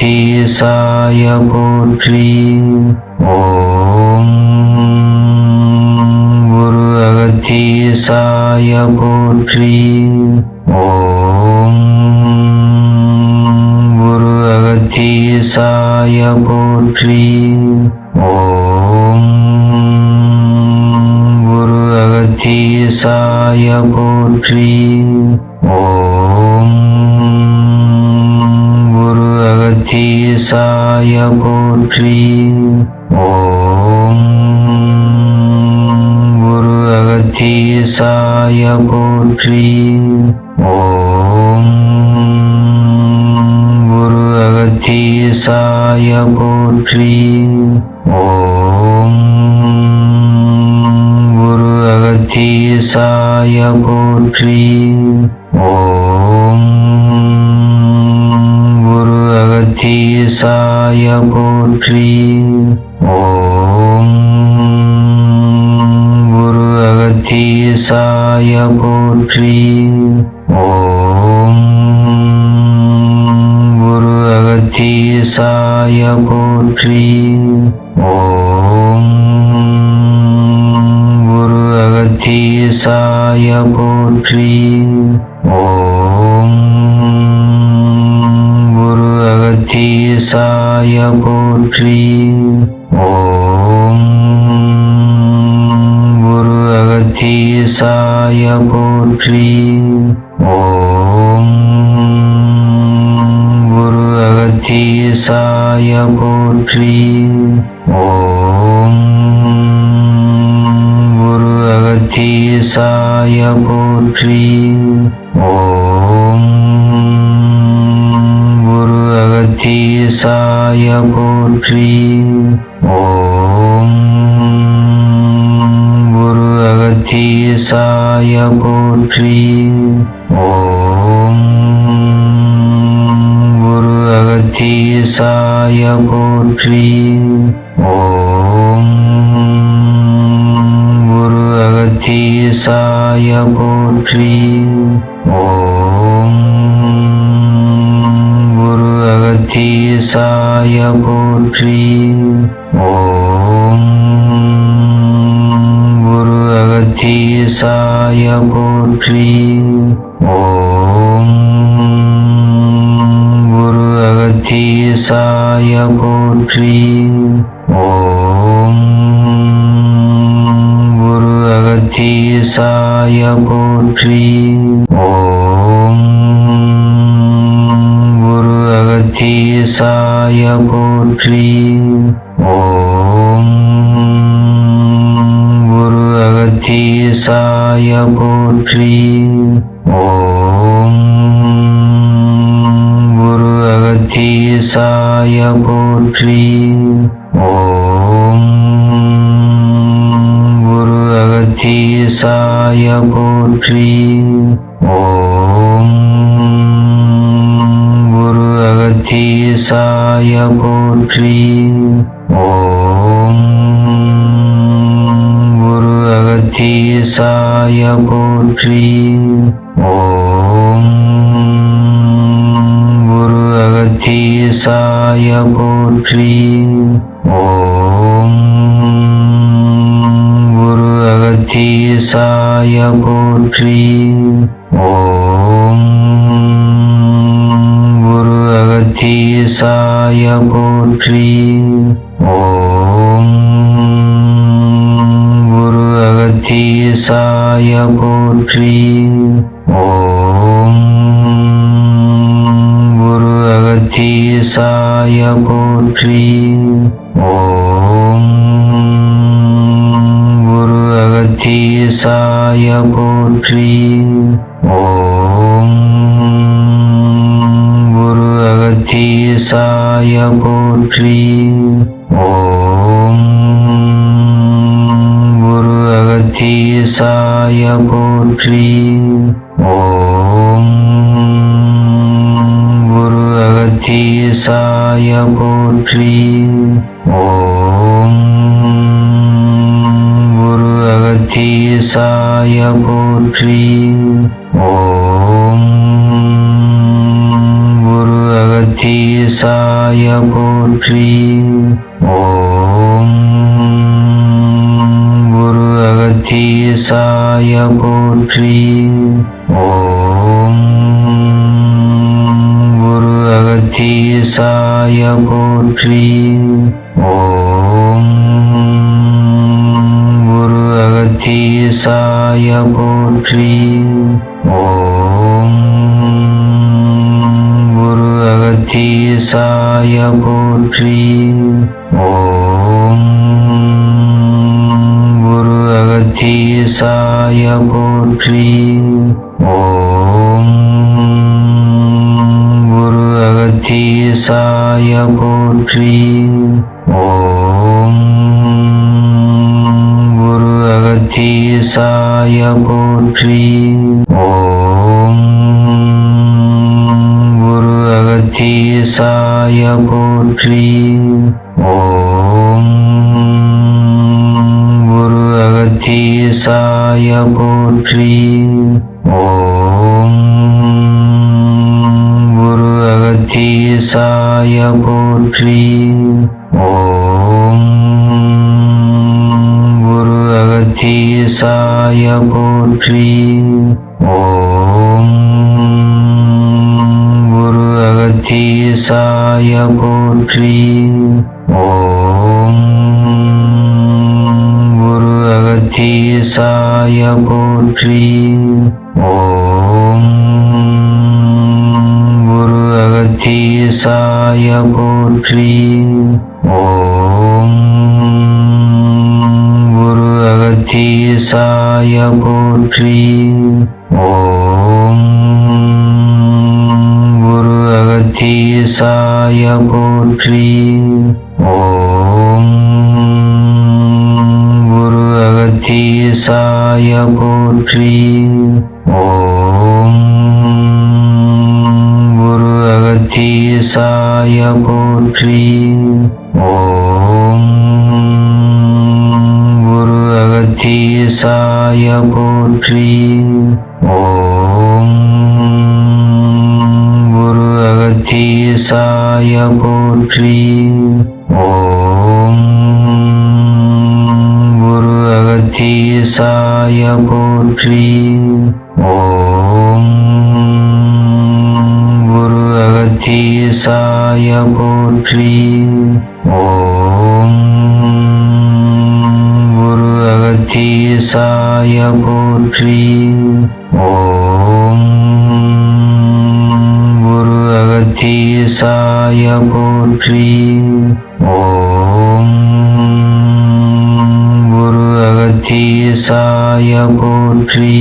அகத்தீசாய போற்றி ஓம் குரு அகத்தீசாய போற்றி ஓம் குரு அகத்தீசாய போற்றி ஓம் குரு அகத்தீசாய போற்றி ஓம் அகத்தீசாய போற்றி ஓம் குரு அகத்தீசாய போற்றி ஓம் குரு அகத்தீசாய போற்றி ஓம் குரு அகத்தீசாய போற்றி ஓம் அகத்தீசாய போற்றி ஓம் குரு அகத்தீசாய போற்றி ஓம் குரு அகத்தீசாய போற்றி ஓம் குரு அகத்தீசாய போற்றி ஓம் சாய போற்றி. ஓம். குரு அகத்தீசாய போற்றி. ஓம். குரு அகத்தீசாய போற்றி. ஓம். குரு அகத்தீசாய போற்றி. ஓம். அகத்தீசாய போற்றி ஓம் குரு அகத்தீசாய போற்றி ஓம் குரு அகத்தீசாய போற்றி ஓம் குரு அகத்தீசாய போற்றி ஓம் அகத்தீசாய போற்றி ஓம் குரு அகத்தீசாய போற்றி ஓம் குரு அகத்தீசாய போற்றி ஓம் குரு அகத்தீசாய போற்றி ஓம் அகத்தீசாய போற்றி. ஓம் குரு அகத்தீசாய போற்றி. ஓம் குரு அகத்தீசாய போற்றி. ஓம் குரு அகத்தீசாய போற்றி. ஓம் அகத்தீசாய போற்றி ஓம் குரு அகத்தீசாய போற்றி ஓம் குரு அகத்தீசாய போற்றி ஓம் குரு அகத்தீசாய போற்றி ஓம் அகத்தீசாய போற்றி ஓம் குரு அகத்தீசாய போற்றி ஓம் குரு அகத்தீசாய போற்றி ஓம் குரு அகத்தீசாய போற்றி சாய போற்றி. ஓம். குரு அகத்தீசாய போற்றி. ஓம். குரு அகத்தீசாய போற்றி. ஓம். குரு அகத்தீசாய போற்றி. ஓம். சாய போற்றி ஓம் குரு அகத்தீசாய போற்றி ஓம் குரு அகத்தீசாய போற்றி ஓம் குரு அகத்தீசாய போற்றி ஓம் அகத்தீசாய போற்றி ஓம் குரு அகத்தீசாய போற்றி ஓம் குரு அகத்தீசாய போற்றி ஓம் குரு அகத்தீசாய போற்றி அகத்தீசாய போற்றி. ஓம் குரு அகத்தீசாய போற்றி. ஓம் குரு அகத்தீசாய போற்றி. ஓம் குரு அகத்தீசாய போற்றி. ஓம் அகத்தீசாய போற்றி ஓம் குரு அகத்தீசாய போற்றி ஓம் குரு அகத்தீசாய போற்றி ஓம் குரு அகத்தீசாய போற்றி ஓம் தீசாய போற்றி ஓம் குரு அகத்தீசாய போற்றி ஓம் குரு அகத்தீசாய போற்றி ஓம் குரு அகத்தீசாய போற்றி சாய போற்றி. ஓம். குரு அகத்தீசாய போற்றி. ஓம். குரு அகத்தீசாய போற்றி. ஓம். குரு அகத்தீசாய போற்றி. ஓம். गणपतीसाय पोट्री ॐ गुरु अगतीसाय पोट्री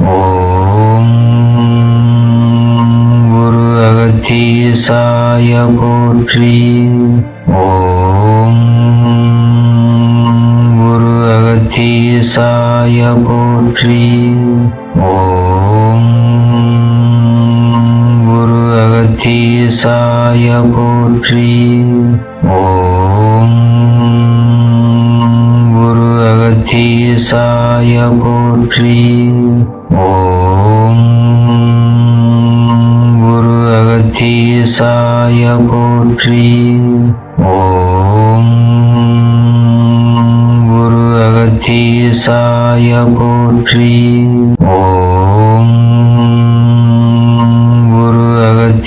ॐ गुरु अगतीसाय पोट्री ॐ गुरु अगतीसाय पोट्री ॐ அகத்தீசாய போற்றி. ஓம் குரு அகத்தீசாய போற்றி. ஓம் குரு அகத்தீசாய போற்றி. ஓம் குரு அகத்தீசாய போற்றி. ஓம்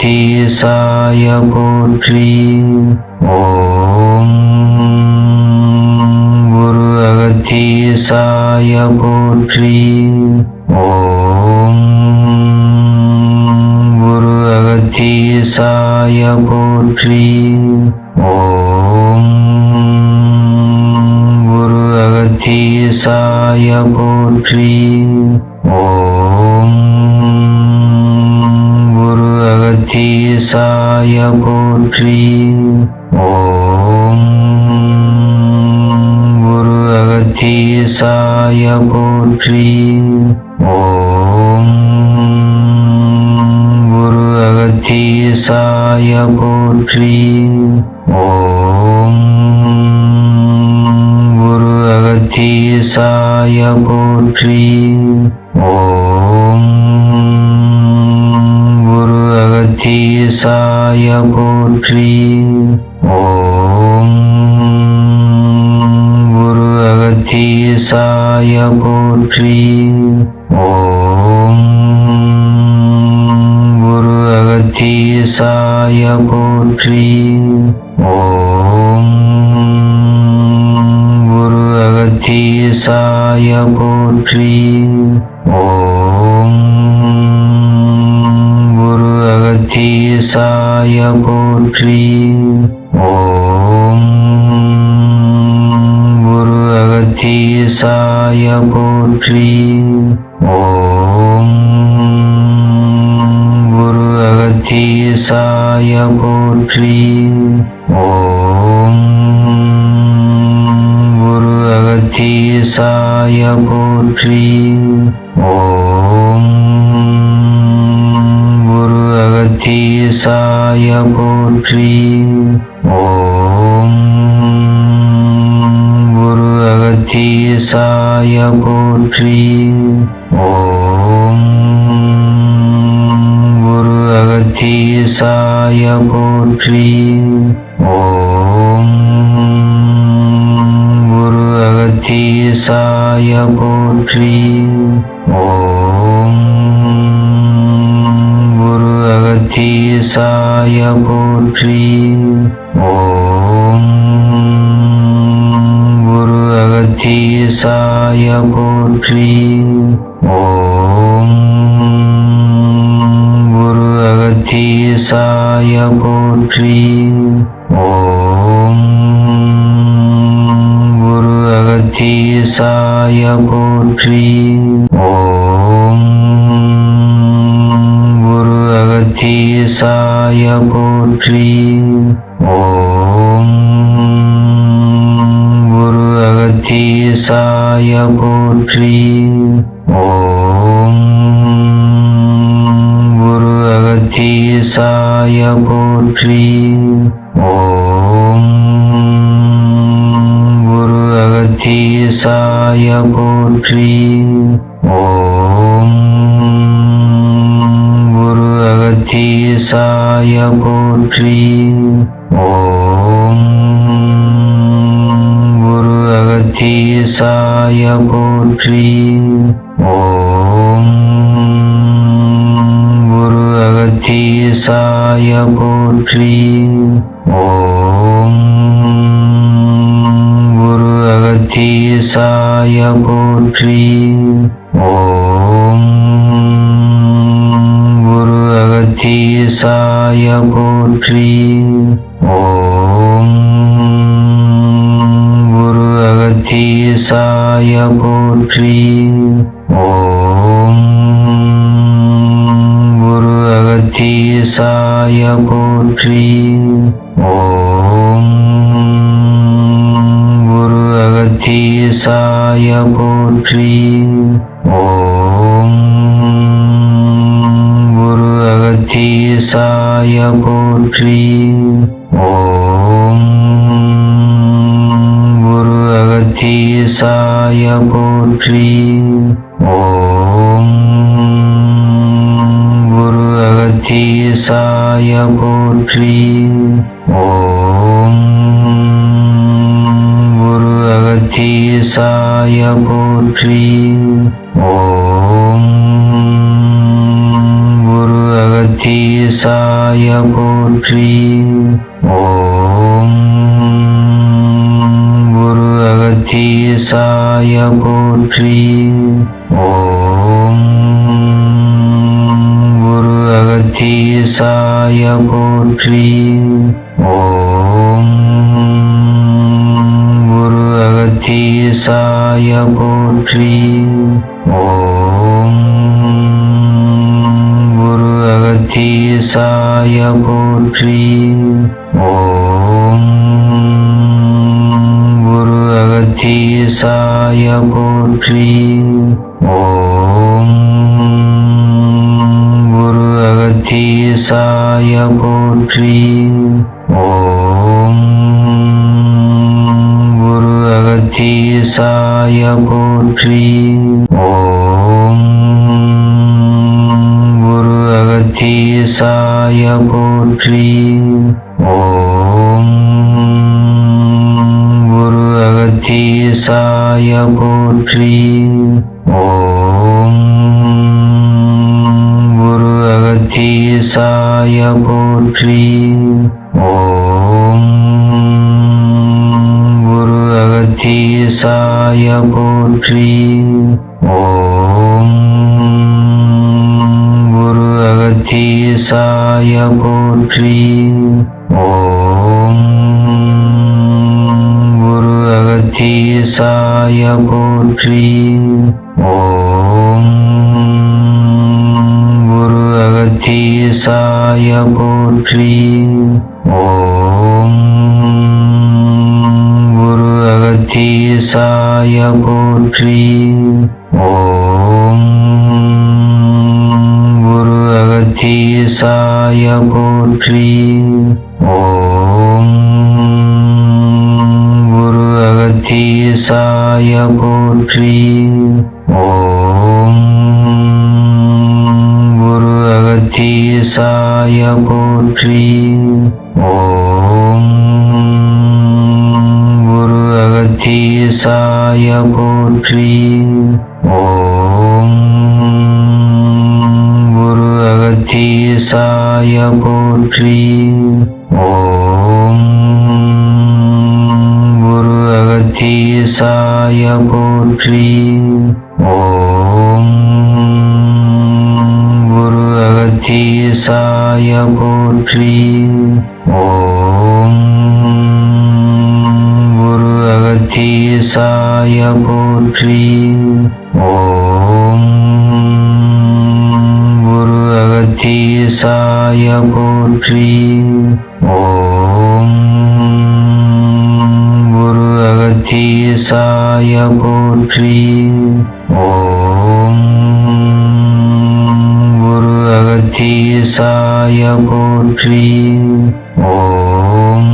அகத்தீசாய போற்றி. ஓம் குரு அகத்தீசாய போற்றி. ஓம் குரு அகத்தீசாய போற்றி. ஓம் குரு அகத்தீசாய போற்றி. ஓம் சாய போற்றி ஓம் குரு சாய போற்றி ஓம் குரு சாய போற்றி ஓம் குரு சாய போற்றி ஓம் குரு போற்றி. ஓம். குரு அகத்தீசாய போற்றி. ஓம். குரு அகத்தீசாய போற்றி. ஓம். குரு அகத்தீசாய போற்றி. ஓம். சாய போற்றி. ஓம் குரு அகத்தீசாய போற்றி. ஓம் குரு அகத்தீசாய போற்றி. ஓம் குரு அகத்தீசாய போற்றி. ஓம் அகத்தீசாய போற்றி ஓம் குரு அகத்தீசாய போற்றி ஓம் குரு அகத்தீசாய போற்றி ஓம் குரு அகத்தீசாய போற்றி ஓம் அகத்தீசாய போற்றி ஓம் குரு அகத்தீசாய போற்றி ஓம் குரு அகத்தீசாய போற்றி ஓம் குரு அகத்தீசாய போற்றி ஓம் சாய போற்றி. ஓம் குரு அகத்தீசாய போற்றி. ஓம் குரு அகத்தீசாய போற்றி. ஓம் குரு அகத்தீசாய போற்றி. ஓம் அகத்தீசாய போற்றி ஓம் குரு அகத்தீசாய போற்றி ஓம் குரு அகத்தீசாய போற்றி ஓம் குரு அகத்தீசாய போற்றி ஓம் அகத்தீசாய போற்றி. ஓம் குரு அகத்தீசாய போற்றி. ஓம் குரு அகத்தீசாய போற்றி. ஓம் குரு அகத்தீசாய போற்றி. சாய போற்றி. ஓம். குரு அகத்தீசாய போற்றி. ஓம். குரு அகத்தீசாய போற்றி. ஓம். குரு அகத்தீசாய போற்றி. ஓம். அகத்தீசாய போற்றி. ஓம் குரு அகத்தீசாய போற்றி. ஓம் குரு அகத்தீசாய போற்றி. ஓம் குரு அகத்தீசாய போற்றி. ஓம் गणपतीसाय पोत्री ॐ गुरु अगतीसाय पोत्री ॐ गुरु अगतीसाय पोत्री ॐ गुरु अगतीसाय पोत्री சிவாய போற்றி ஓம் குரு அகத்தீசாய போற்றி. ஓம் குரு அகத்தீசாய போற்றி. ஓம் குரு அகத்தீசாய போற்றி. ஓம் அகத்தீசாய போற்றி. ஓம் குரு அகத்தீசாய போற்றி. ஓம் குரு அகத்தீசாய போற்றி. ஓம் குரு அகத்தீசாய போற்றி. ஓம் அகத்தீசாய போற்றி ஓம் குரு அகத்தீசாய போற்றி ஓம் குரு அகத்தீசாய போற்றி ஓம் குரு அகத்தீசாய போற்றி ஓம் அகத்தீசாய போற்றி. ஓம் குரு அகத்தீசாய போற்றி. ஓம் குரு அகத்தீசாய போற்றி. ஓம் குரு அகத்தீசாய போற்றி. ஓம் அகத்தீசாய போற்றி ஓம் குரு அகத்தீசாய போற்றி ஓம் குரு அகத்தீசாய போற்றி ஓம்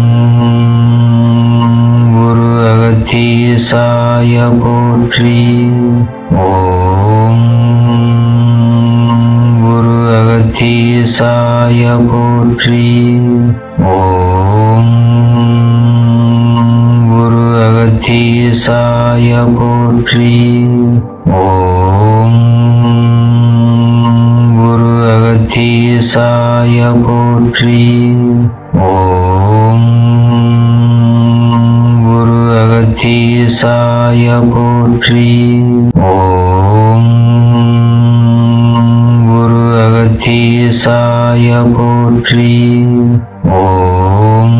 குரு அகத்தீசாய போற்றி ஓம் அகத்தீசாய போற்றி. ஓம் குரு அகத்தீசாய போற்றி. ஓம் குரு அகத்தீசாய போற்றி. ஓம் குரு அகத்தீசாய போற்றி. ஓம் சாய போற்றி. ஓம்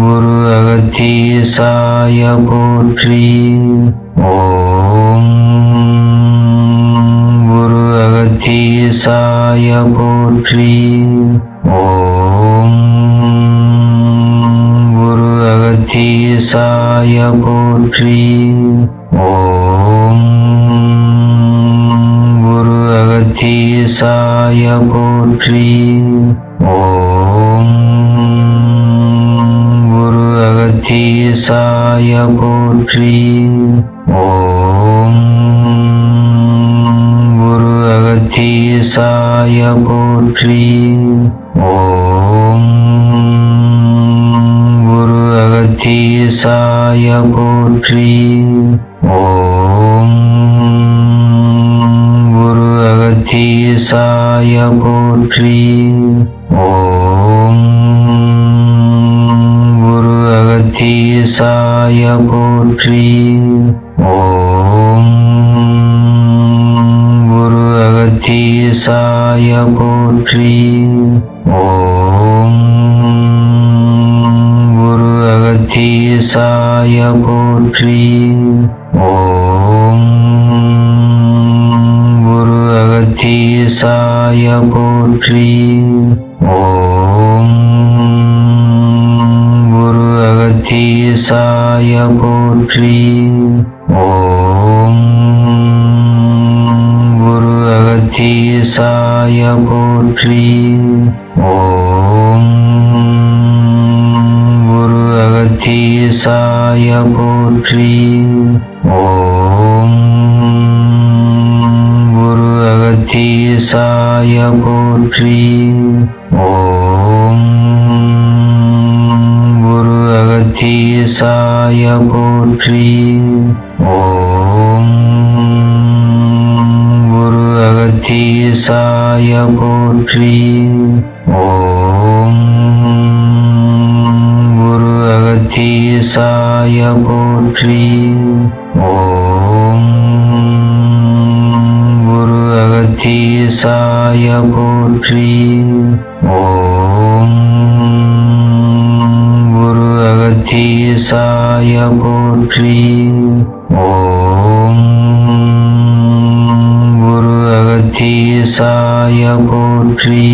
குரு அகத்தீசாய போற்றி. ஓம் குரு அகத்தீசாய போற்றி. ஓம் குரு அகத்தீசாய போற்றி. ஓம் गणपतिसाय पोट्रि ॐ गुरु अगतिसाय पोट्रि ॐ गुरु अगतिसाय पोट्रि ॐ गुरु अगतिसाय पोट्रि ॐ அகத்தீசாய போற்றி ஓம் குரு அகத்தீசாய போற்றி ஓம் குரு அகத்தீசாய போற்றி ஓம் குரு அகத்தீசாய போற்றி ஓம் சிவாய போற்றி ஓம் குரு அகத்தீசாய போற்றி ஓம் குரு அகத்தீசாய போற்றி ஓம் குரு அகத்தீசாய போற்றி ஓம் குரு போற்றி. ஓம் குரு அகத்தீசாய போற்றி. ஓம் குரு அகத்தீசாய போற்றி. ஓம் குரு அகத்தீசாய போற்றி. ஓம் அகத்தீசாய போற்றி. ஓம் குரு அகத்தீசாய போற்றி. ஓம் குரு அகத்தீசாய போற்றி.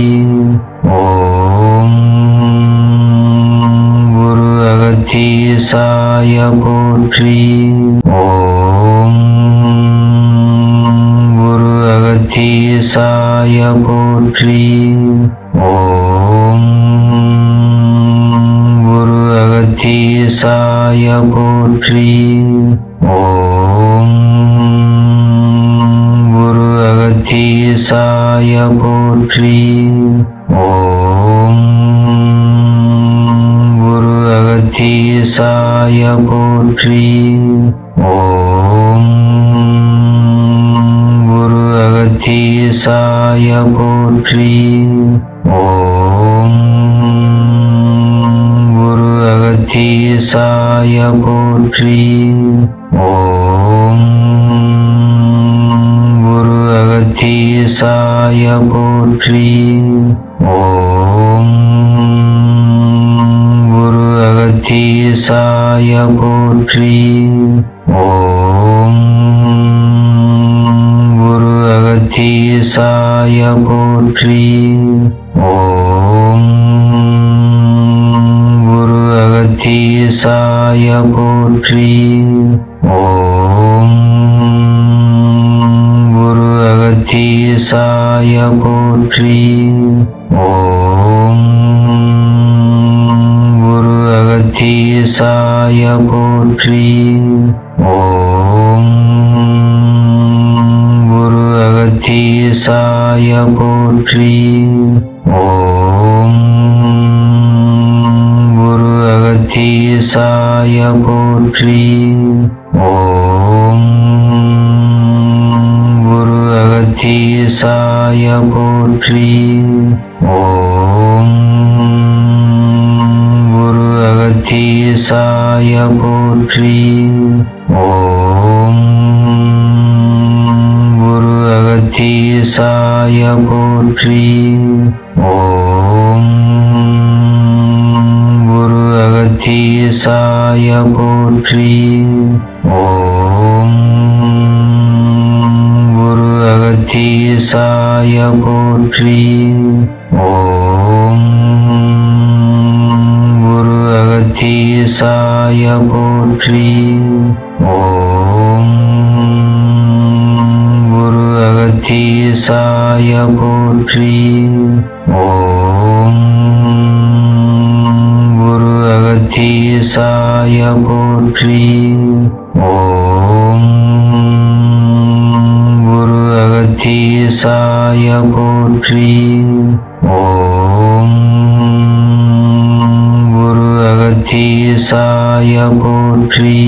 ஓம் குரு அகத்தீசாய போற்றி. ஓம் குரு அகத்தீ சாய போற்றி. ஓம். குரு அகத்தீசாய போற்றி. ஓம். குரு அகத்தீசாய போற்றி. ஓம். குரு அகத்தீசாய போற்றி. ஓம். அகத்தீசாய போற்றி ஓம் குரு அகத்தீசாய போற்றி ஓம் குரு அகத்தீசாய போற்றி ஓம் குரு அகத்தீசாய போற்றி ஓம் அகத்தீசாய போற்றி. ஓம். குரு அகத்தீசாய போற்றி. ஓம். குரு அகத்தீசாய போற்றி. ஓம். குரு அகத்தீசாய போற்றி. ஓம். சாய போற்றி. ஓம். குரு அகத்தீசாய போற்றி. ஓம். குரு அகத்தீசாய போற்றி. ஓம். குரு அகத்தீசாய போற்றி. ஓம். குரு போற்றி. ஓம் குரு அகத்தீசாய போற்றி. ஓம் குரு அகத்தீசாய போற்றி. ஓம் குரு அகத்தீசாய போற்றி. ஓம் சாய போற்றி ஓம் குரு அகத்தி சாய போற்றி ஓம் குரு அகத்தி சாய போற்றி ஓம் குரு அகத்தி சாய போற்றி